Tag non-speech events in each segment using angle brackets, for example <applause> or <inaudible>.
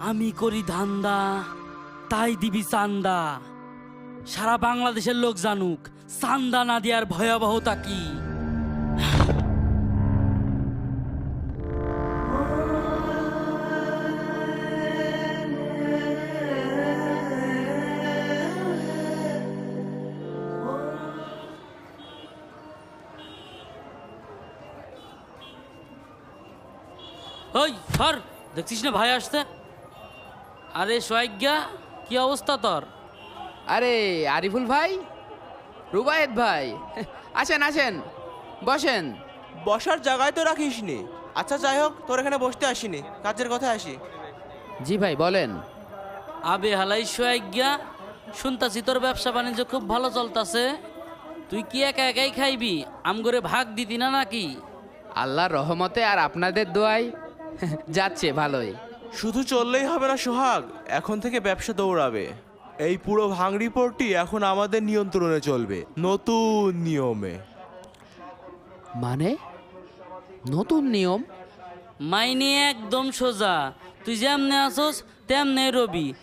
আমি করি ধান্দা, তাই দিবি চান্দা। সারা বাংলাদেশের লোক জানুক, চান্দা না দেওয়ার ভয়াবহতা কি? ওই সর দেখছিস না ভাই আসতে আরে সোয়াজ্ঞা কি অবস্থা তোর? আরে আরিফুল ভাই রুবায়েত ভাই আসেন আসেন বসেন। বসার জায়গায় তো রাখিস নি আচ্ছা যাই হোক তোর এখানে বসতে আসিনি কাজের কথা আসি। জি ভাই বলেন। আবে হালাই সোয়াজ্ঞা শুনতাছি তোর ব্যবসা বাণিজ্য খুব ভালো চলতাছে। তুই কি একা একাই খাইবি? আমগরে ভাগ দিতি না নাকি? আল্লাহর রহমতে আর আপনাদের দোয়ায় যাচ্ছে ভালোই। শুধু চললেই হবে না সোহাগ। এখন থেকে ব্যবসা দৌড়াবে। এই পুরো ভাঙড়ি পোর্টটি এখন আমাদের নিয়ন্ত্রণে চলবে। নতুন নিয়মে। মানে? নতুন নিয়ম? মাইনে একদম সোজা। তুই যেমনে আসোস তেমনে রবি।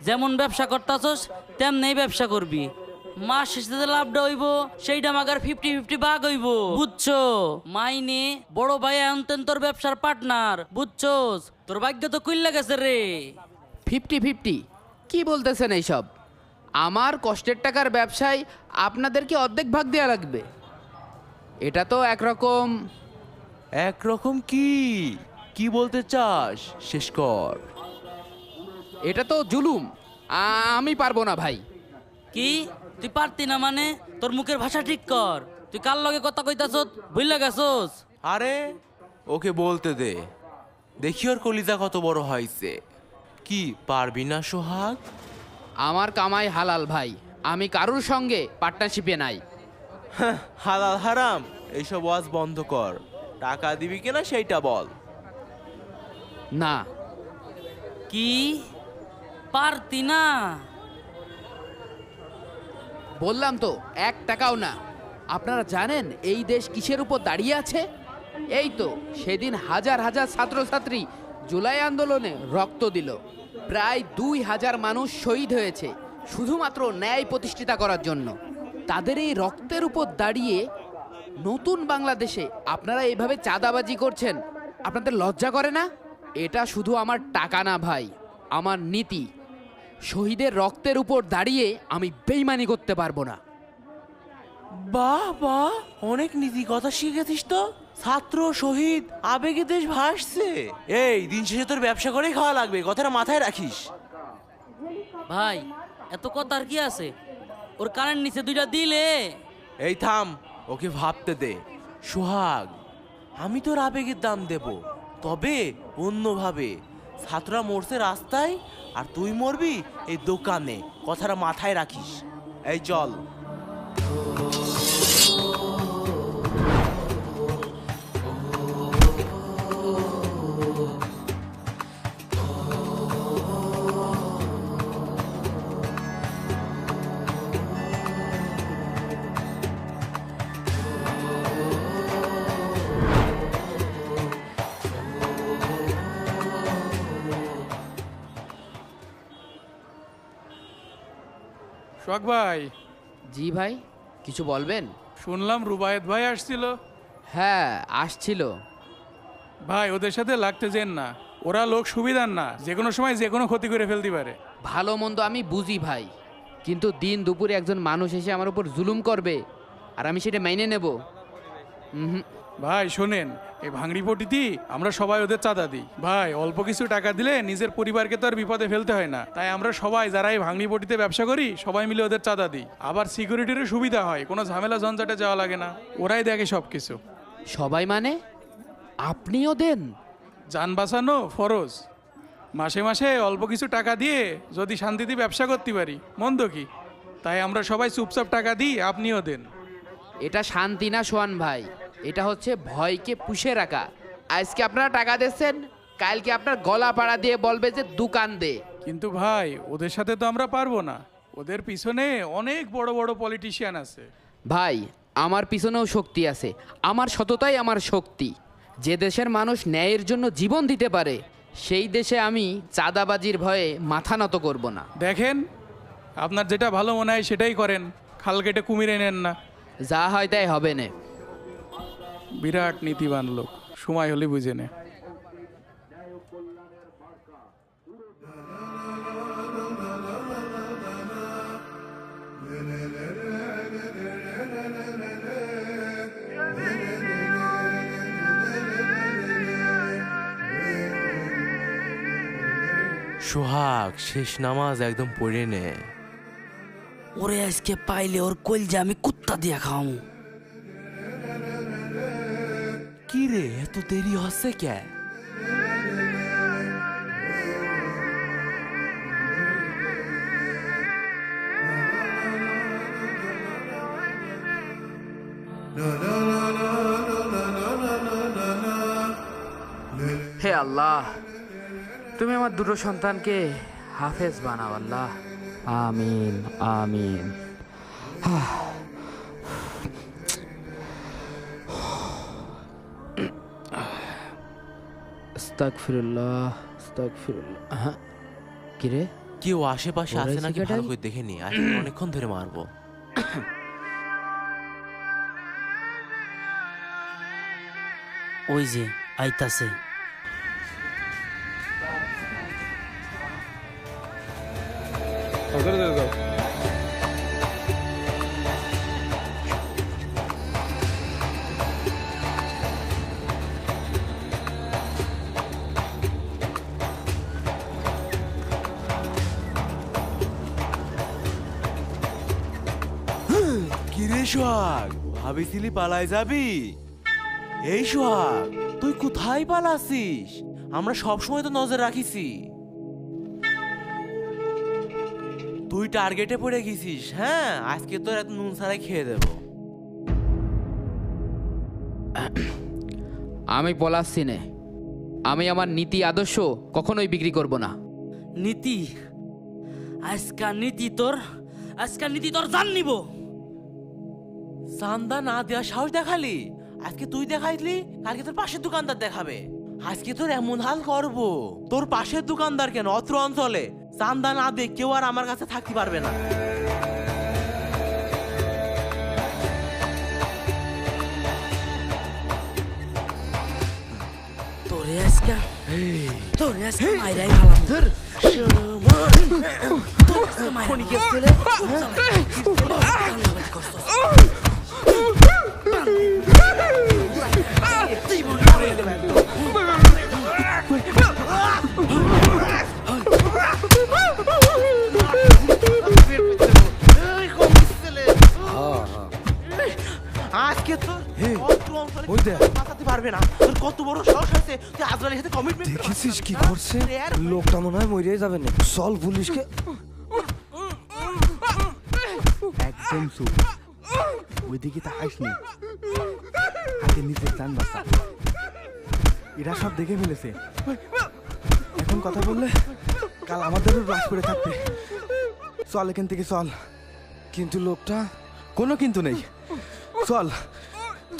যেমন ব্যবসা করতাছস তেমনেই ব্যবসা করবি। মাস শেষে যে লাভটা হইব সেইটা মাগার ফিফটি ফিফটি ভাগ হইব। বুঝছ? মাইনে বড় ভাই আনতেন তোর ব্যবসার পার্টনার বুঝছোস তোর ভাগ্য তো কুইল্লা গেছে রে। ফিফটি ফিফটি কি বলতেছেন এইসব? আমার কষ্টের টাকার ব্যবসায় আপনাদেরকে অর্ধেক ভাগ দেওয়া লাগবে। এটা তো একরকম। একরকম কি? কি বলতে চাস? শেষ কর। এটা তো জুলুম। আ- আমি পারব না ভাই। কি? তুই পারতি না মানে? তোর মুখের ভাষা ঠিক কর। তুই কার লগে কথা কইতাছস? বুঝলা গেছস? আরে ওকে বলতে দে। দেখি ওর কলিজা কত বড় হয়েছে কি পারবি না সোহাগ? আমার কামাই হালাল ভাই। আমি কারুর সঙ্গে পার্টনারশিপে নাই। হ্যাঁ, হালাল হারাম। এইসব ওয়াজ বন্ধ কর। টাকা দিবি কিনা সেইটা বল। না। কি? পারতি না? বললাম তো, এক টাকাও না। আপনারা জানেন এই দেশ কিসের উপর দাঁড়িয়ে আছে? এই তো, সেদিন হাজার হাজার ছাত্রছাত্রী জুলাই আন্দোলনে রক্ত দিল। প্রায় দুই হাজার মানুষ শহীদ হয়েছে, শুধুমাত্র ন্যায় প্রতিষ্ঠিতা করার জন্য। তাদের এই রক্তের উপর দাঁড়িয়ে নতুন বাংলাদেশে আপনারা এইভাবে চাঁদাবাজি করছেন, আপনাদের লজ্জা করে না? এটা শুধু আমার টাকা না, ভাই, আমার নীতি। শহীদের রক্তের উপর দাঁড়িয়ে আমি বেইমানি করতে পারব না। বাহ বাহ অনেক নীতি কথা শিখেছিস তো। ছাত্র শহীদ আবেগে দেশ ভাসছে। এই দিন শেষে তোর ব্যবসা করেই খাওয়া লাগবে কথাটা মাথায় রাখিস। ভাই এত কথা আর কি আছে? ওর কানের নিচে দুইটা দিলে। এই থাম ওকে ভাবতে দে। সোহাগ আমি তোর আবেগের দাম দেব তবে অন্যভাবে। ছাত্ররা মরছে রাস্তায় আর তুই মরবি এই দোকানে। কথাটা মাথায় রাখিস। এই চল। শখ ভাই। জি ভাই কিছু বলবেন? শুনলাম রুবায়েত ভাই আসছিল। হ্যাঁ আসছিল। ভাই ওদের সাথে লাগতে যেন না। ওরা লোক সুবিধার না যে কোনো সময় যে কোনো ক্ষতি করে ফেলতে পারে। ভালো মন্দ আমি বুঝি ভাই কিন্তু দিন দুপুরে একজন মানুষ এসে আমার উপর জুলুম করবে আর আমি সেটা মেনে নেব। হুম। ভাই শোনেন এই ভাঙড়ি পটিতেই আমরা সবাই ওদের চাঁদা দিই। ভাই অল্প কিছু টাকা দিলে নিজের পরিবারকে তো আর বিপদে ফেলতে হয় না। তাই আমরা সবাই যারা এই ভাঙড়ি পটিতে ব্যবসা করি সবাই মিলে ওদের চাঁদা দিই। আবার সিকিউরিটিরও সুবিধা হয় কোনো ঝামেলা ঝঞ্ঝাটে যাওয়া লাগে না। ওরাই দেখে সব কিছু সবাই মানে? আপনিও দেন? যান বাঁচানো ফরজ। মাসে মাসে অল্প কিছু টাকা দিয়ে যদি শান্তিতে ব্যবসা করতে পারি মন্দ কি? তাই আমরা সবাই চুপচাপ টাকা দিই আপনিও দেন। এটা শান্তি না সোয়ান ভাই? এটা হচ্ছে ভয়কে পুষে রাখা। আজকে আপনারা টাকা দিচ্ছেন কালকে আপনার গলা পাড়া দিয়ে বলবে যে দোকান দে। কিন্তু ভাই ওদের সাথে তো আমরা পারব না। ওদের পিছনে অনেক বড় বড় পলিটিশিয়ান আছে। ভাই আমার পিছনেও শক্তি আছে। আমার সততাই আমার শক্তি। যে দেশের মানুষ ন্যায়ের জন্য জীবন দিতে পারে সেই দেশে আমি চাঁদাবাজির ভয়ে মাথা নত করব না। দেখেন আপনার যেটা ভালো মনে হয় সেটাই করেন। খাল কেটে কুমিরে নেন না। যা হয় তাই হবে না। বিরাট নীতিবান লোক। সময় হলে বুঝে নে। সোহাগ শেষ নামাজ একদম পড়ে নে। ওরে আজকে পাইলে ওর কলজা আমি কুত্তা দিয়া খাওয়ামু। কি রে এত দেরি হচ্ছে কে হে আল্লাহ তুমি আমার দুটো সন্তানকে হাফেজ বানাও আল্লাহ। আমিন আমিন। হ্যাঁ কেউ আশেপাশে আছে নাকি? ভালো করে দেখে নি। <clears throat> অনেকক্ষণ ধরে মারবো। ওই যে আইতাছে। কিরে সোহাগ? ভাবিছিলি পালাই যাবি? এই সোহাগ তুই কোথায় পালাছিস আমরা সব সময় তো নজর রাখিছি। তুই টার্গেটে পড়ে গেছিস হ্যাঁ? আজকে তোর এত নুন ছাড়াই খেয়ে দেবো। আমি পলাচ্ছি নে। আমি আমার নীতি আদর্শ কখনোই বিক্রি করব না। নীতি? আজকার নীতি তোর আজকার নীতি তোর জান নিব। চান্দা না দেওয়ার সাহস দেখালি? আজকে তুই দেখাইলি কালকে তোর পাশের দোকানদার দেখাবে। আজকে তোর এমন হাল করব। তোর পাশের দোকানদার কেন? অত্র অঞ্চলে। চান্দা না দিয়ে কেউ আর আমার কাছে থাকতে পারবে না। তোরে আজকা তোরে আজকা মাইরাই ভালো ধর। খনি কে ছেলে? পারবে না। তোর কত বড় সাহস আছে তুই আজরালের সাথে কমিটমেন্ট দেখেছিস কি করছে? লোকটা মনে হয় মরে যাবে না চল পুলিশকে। একদম চুপ। ওইদিকে তাকাইস নি। হাতে নিচে চান বাসা এরা সব দেখে ফেলেছে। এখন কথা বললে কাল আমাদেরও রাস করে থাকবে। চল এখান থেকে চল। কিন্তু লোকটা কোনো কিন্তু নেই। চল।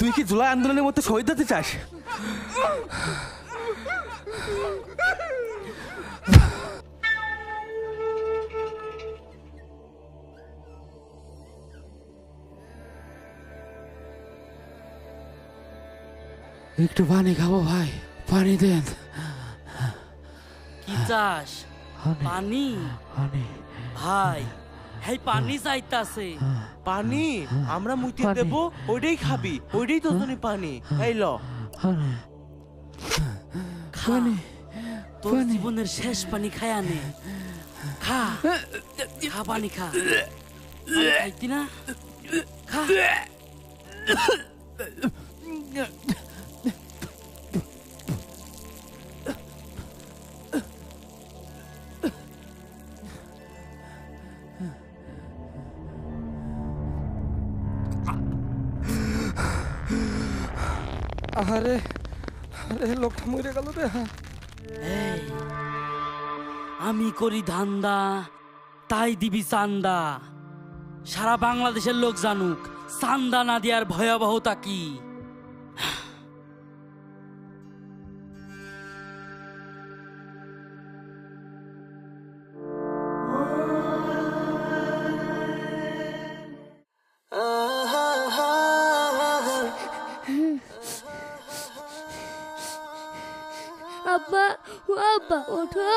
তুই কি জুলাই আন্দোলনের মধ্যে শহীদ হতে চাস? একটু পানি খাব ভাই পানি দেন। কি চাস? পানি? ভাই হেই পানি চাইতাছে। পানি। আমরা মুইতে দেব ওইটাই খাবি ওইটাই তো জন্য পানি। এই ল। খা। তোর জীবনের শেষ পানি খায় নে খা। খা পানি খা। খাইতি না? খা। আরে আরে লোকটা মরে গেল রে আমি করি ধান্দা, তাই দিবি চান্দা। সারা বাংলাদেশের লোক জানুক, চান্দা না দেওয়ার ভয়াবহতা কি? ওঠো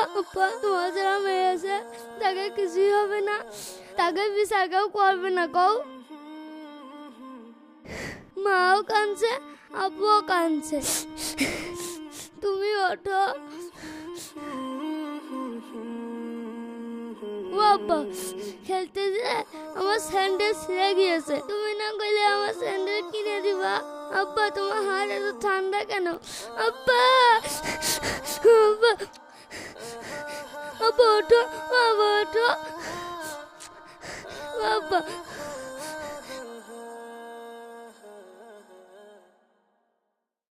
তোমার যারা মেয়ে আছে তাকে কিছুই হবে না। তাকে বিচার করবে না কও। মাও কাঁদছে, আব্বুও কাঁদছে। তুমি ওঠো। ও আব্বা, খেলতে যে আমার স্যান্ডেল ছিঁড়ে গিয়েছে। তুমি না কইলে আমার স্যান্ডেল কিনে দিবা? আব্বা, তোমার হাত এত ঠান্ডা কেন? আব্বা আব্বা। আব্বা ওঠো আব্বা ওঠো আব্বা